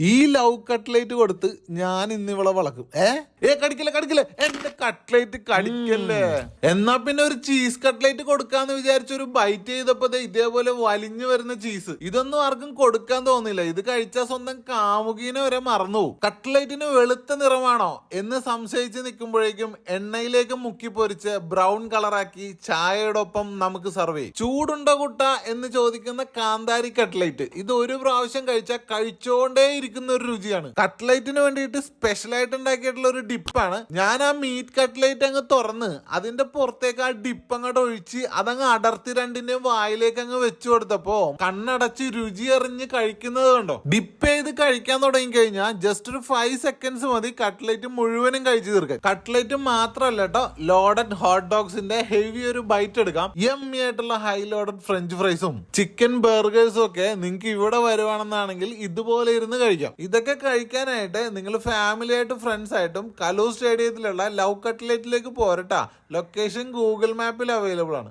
ഈ love cutlet കൊടുത്ത് ഞാൻ ഇന്ന് ഇവളെ വളക്കും. ഏ? ഏ കടിക്കല്ലേ കടിക്കല്ലേ? എന്റെ കട്ട്ലേറ്റ് കടിക്കല്ലേ? എന്നാ പിന്നെ ഒരു ചീസ് കട്ട്ലേറ്റ് കൊടുക്കാന്ന് വിചാരിച്ച ഒരു ബൈറ്റ് ചെയ്തപ്പോ ഇതേപോലെ വലിഞ്ഞു വരുന്ന ചീസ്. ഇതൊന്നും ആർക്കും കൊടുക്കാൻ തോന്നില്ല. ഇത് കഴിച്ചാൽ സ്വന്തം കാമുകീനെ വരെ മറന്നു കട്ട്ലേറ്റിന് വെളുത്ത നിറമാണോ എന്ന് സംശയിച്ച് നിൽക്കുമ്പോഴേക്കും എണ്ണയിലേക്ക് മുക്കി പൊരിച്ച് ബ്രൗൺ കളറാക്കി ചായയോടൊപ്പം നമുക്ക് സർവ് ചെയ്യും. ചൂടുണ്ടോ കുട്ട എന്ന് ചോദിക്കുന്ന കാന്താരി കട്ട്ലേറ്റ്. ഇത് ഒരു പ്രാവശ്യം കഴിച്ചാൽ കഴിച്ചോണ്ടേ ഇരിക്കുന്ന ഒരു രുചിയാണ്. കട്ട്ലൈറ്റിന് വേണ്ടിയിട്ട് സ്പെഷ്യൽ ആയിട്ട് ഉണ്ടാക്കിയിട്ടുള്ള ഒരു ഡിപ്പാണ് ഞാൻ ആ മീറ്റ് കട്ട്ലൈറ്റ് അങ്ങ് തുറന്ന് അതിന്റെ പുറത്തേക്ക് ആ ഡിപ്പ് അങ്ങോട്ട് ഒഴിച്ച് അതങ്ങ് അടർത്തി രണ്ടിന്റെയും വായിലേക്ക് അങ്ങ് വെച്ചു കൊടുത്തപ്പോ കണ്ണടച്ച് രുചി അറിഞ്ഞ് കഴിക്കുന്നത് കണ്ടോ? ഡിപ്പ് ചെയ്ത് കഴിക്കാൻ തുടങ്ങി കഴിഞ്ഞാൽ ജസ്റ്റ് ഒരു ഫൈവ് സെക്കൻഡ്സ് മതി കട്ട്ലൈറ്റ് മുഴുവനും കഴിച്ചു തീർക്കാം കട്ട്ലൈറ്റ് മാത്രമല്ല കേട്ടോ ലോഡഡ് ഹോട്ട് ഡോഗ്സിന്റെ ഹെവി ഒരു ബൈറ്റ് എടുക്കാം. എം ആയിട്ടുള്ള ഹൈ ലോഡഡ് ഫ്രഞ്ച് ഫ്രൈസും ചിക്കൻ ബർഗേഴ്സും ഒക്കെ നിങ്ങൾക്ക് ഇവിടെ വരുവാണെന്നാണെങ്കിൽ ഇതുപോലെ ഇരുന്ന് കഴിക്കാം ഇതൊക്കെ കഴിക്കാനായിട്ട് നിങ്ങൾ ഫാമിലി ആയിട്ട് ഫ്രണ്ട്സ് ആയിട്ടും കലൂർ സ്റ്റേഡിയത്തിലുള്ള ലവ് കട്ട്ലേറ്റിലേക്ക് പോരട്ടാ. ലൊക്കേഷൻ ഗൂഗിൾ മാപ്പിൽ അവൈലബിൾ ആണ്.